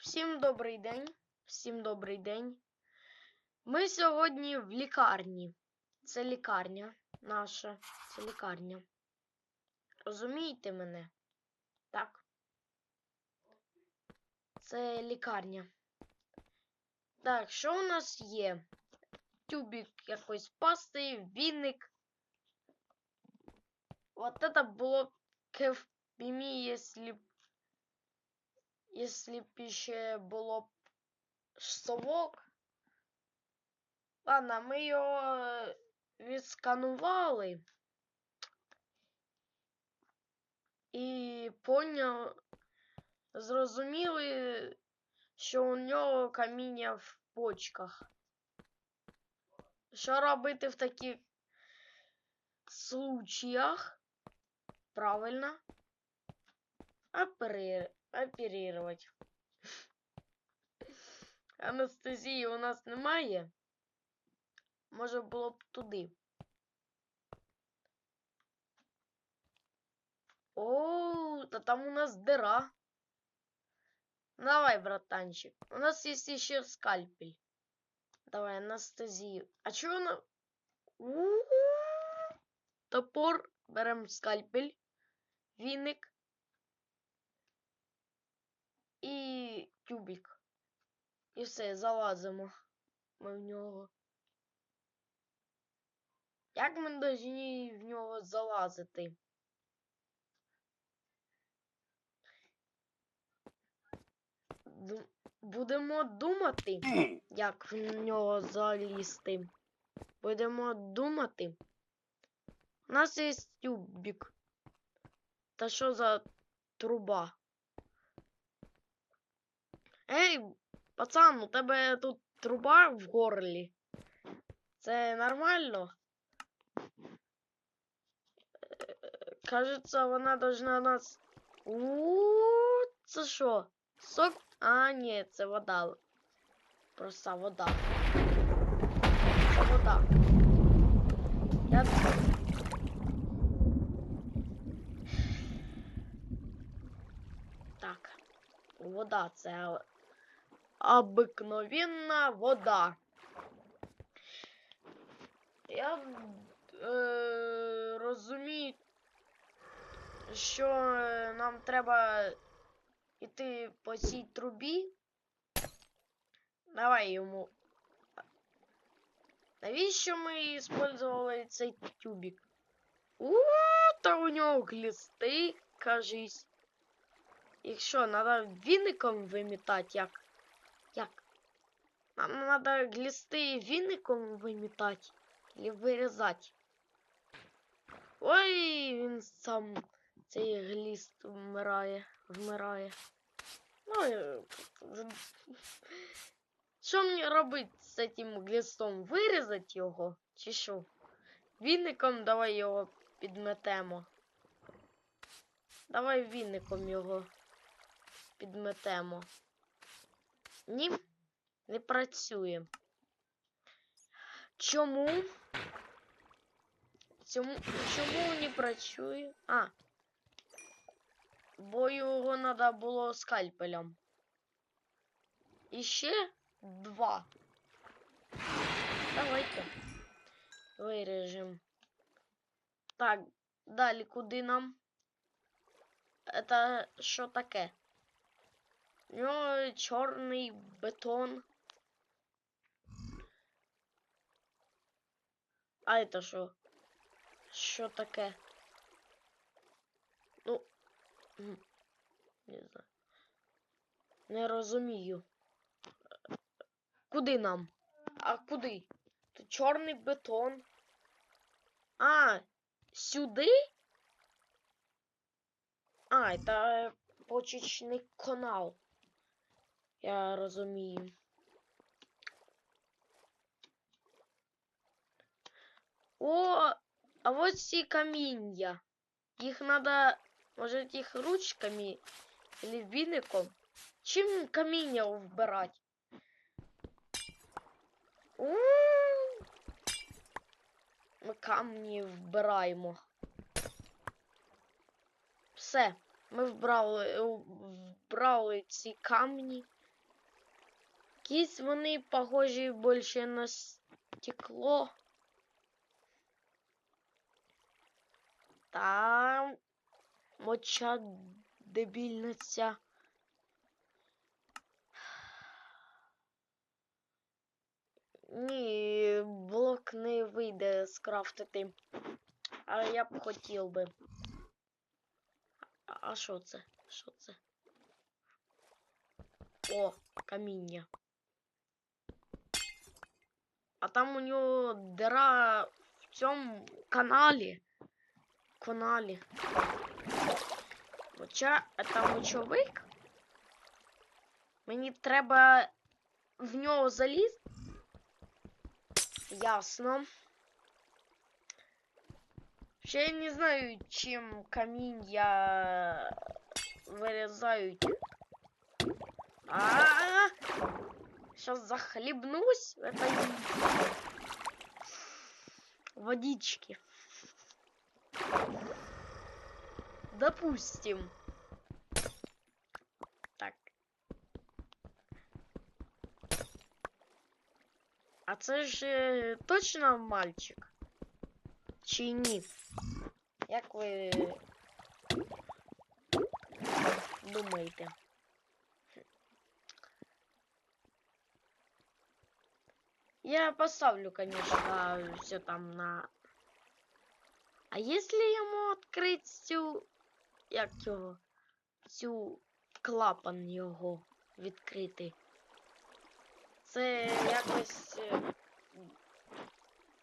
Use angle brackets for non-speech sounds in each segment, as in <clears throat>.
Всім добрий день. Всім добрий день. Ми сьогодні в лікарні. Це лікарня наша. Це лікарня. Розумієте мене? Так. Це лікарня. Так, що у нас є? Тюбик якоїсь пасти, віник. Вот это було б кефпімі, якщо б Если б ще було б совок. Ладно, ми його відсканували. І поняв, зрозуміли, що у нього каміння в почках. Що робити в таких случаях? Правильно. Оперировать оперировать. Анестезії у нас немає. Може було б туди. О, та там у нас дыра. Давай, братанчик. У нас есть еще скальпель. Давай, анестезию. А чего она... У-у-у. Топор. Берем скальпель. Віник. Тюбик. І все, залазимо ми в нього. Як ми повинні в нього залазити? Будемо думати, як в нього залізти. Будемо думати. У нас є тюбик. Та що за труба? Ей, пацан, у тебе тут труба в горлі. Це нормально? Кажется, вона должна нас. У, це що? Сок? А, ні, це вода. Просто вода. Це вода. Я... Так. Вода це обикновенна вода. Я е, розумію, що е, нам треба йти по цій трубі. Давай йому. Навіщо ми использовали цей тюбик? У, та у нього глісти, кажись. Їх що, треба віником вимітати, як? Як? Нам треба глісти віником вимітати і вирізати. Ой, він сам цей гліст вмирає, вмирає. Ну, що мені робити з цим глістом? Вирізати його? Чи що? Віником давай його підметемо. Давай віником його підметемо. Ні, не працює. Чому? Чому, чому не працює? А. Бо його треба було скальпелем. І ще два. Давайте. Виріжемо. Так, далі куди нам? Это що таке? У нього чорний бетон. А це що? Що таке? Ну. Не знаю. Не розумію. Куди нам? А куди? Тут чорний бетон. А, сюди? А, це почечний канал. Я розумію. О, а вот ці каміння. Їх треба, може, їх ручками или віником. Чим каміння вбирати? Ми камні вбираємо. Все. Ми вбрали, вбрали ці камні. Якісь вони похожі більше на стекло. Там моча дебільна ця. Ні, блок не вийде скрафтити. А я б хотів би. А що це? Що це? О, каміння. А там у нього дира в цьому каналі. Каналі. Хоча це мочовик. Мені треба в нього залізти. Ясно. Ще я не знаю, чим каміння вирізають. А, Сейчас захлебнусь в этой водичке. Допустим. Так. А це ж е, точно мальчик? Чи ні? Як ви думаєте? Я поставлю, конечно, все там на... А если ему открыть цю... Як його? Цю клапан його відкрити? Це якось... е,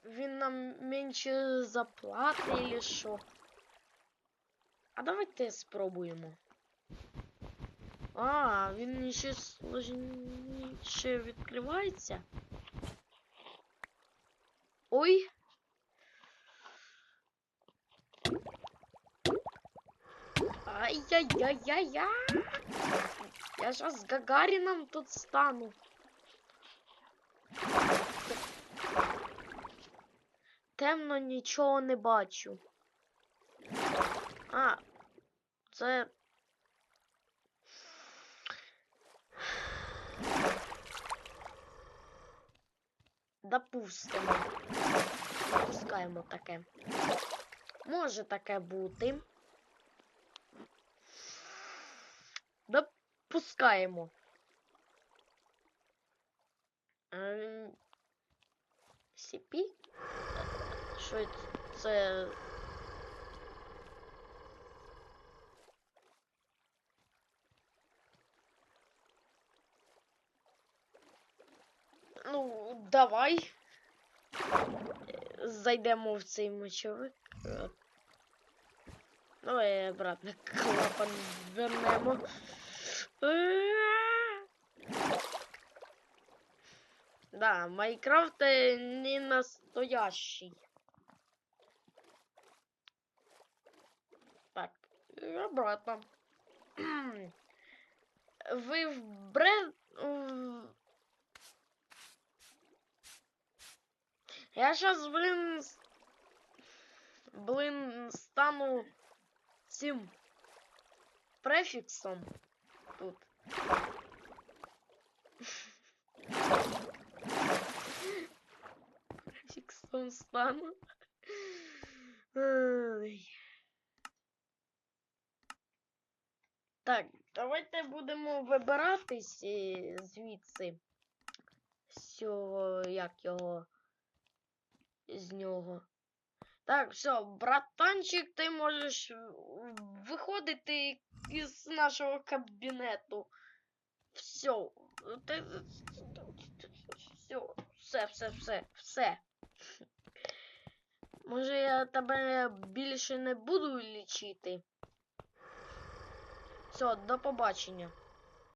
Він нам менше заплати или що? А давайте спробуємо. А, він ще сложніше відкривається. Ой. Ай-яй-яй-яй-яй. Я сейчас с Гагарином тут стану. Темно нічого не бачу. А, це. Допустимо. Допускаємо таке. Може таке бути. Допускаємо. CP? Що це? Ну, давай. Зайдемо в цей мочовик. Давай обратно клапан вернемо. Да, Майнкрафт е, не настоящий. Так, обратно. <clears throat> Ви в бред... Я сейчас, блин, с- блин, стану цим префіксом тут. Префіксом стану. Так, давайте будемо вибиратись е, звідси. З як його з нього. Так, все, братанчик, ти можеш е, виходити із нашого кабінету. Все. Все, все, все, все, все. Може я тебе більше не буду лічити. Все, до побачення.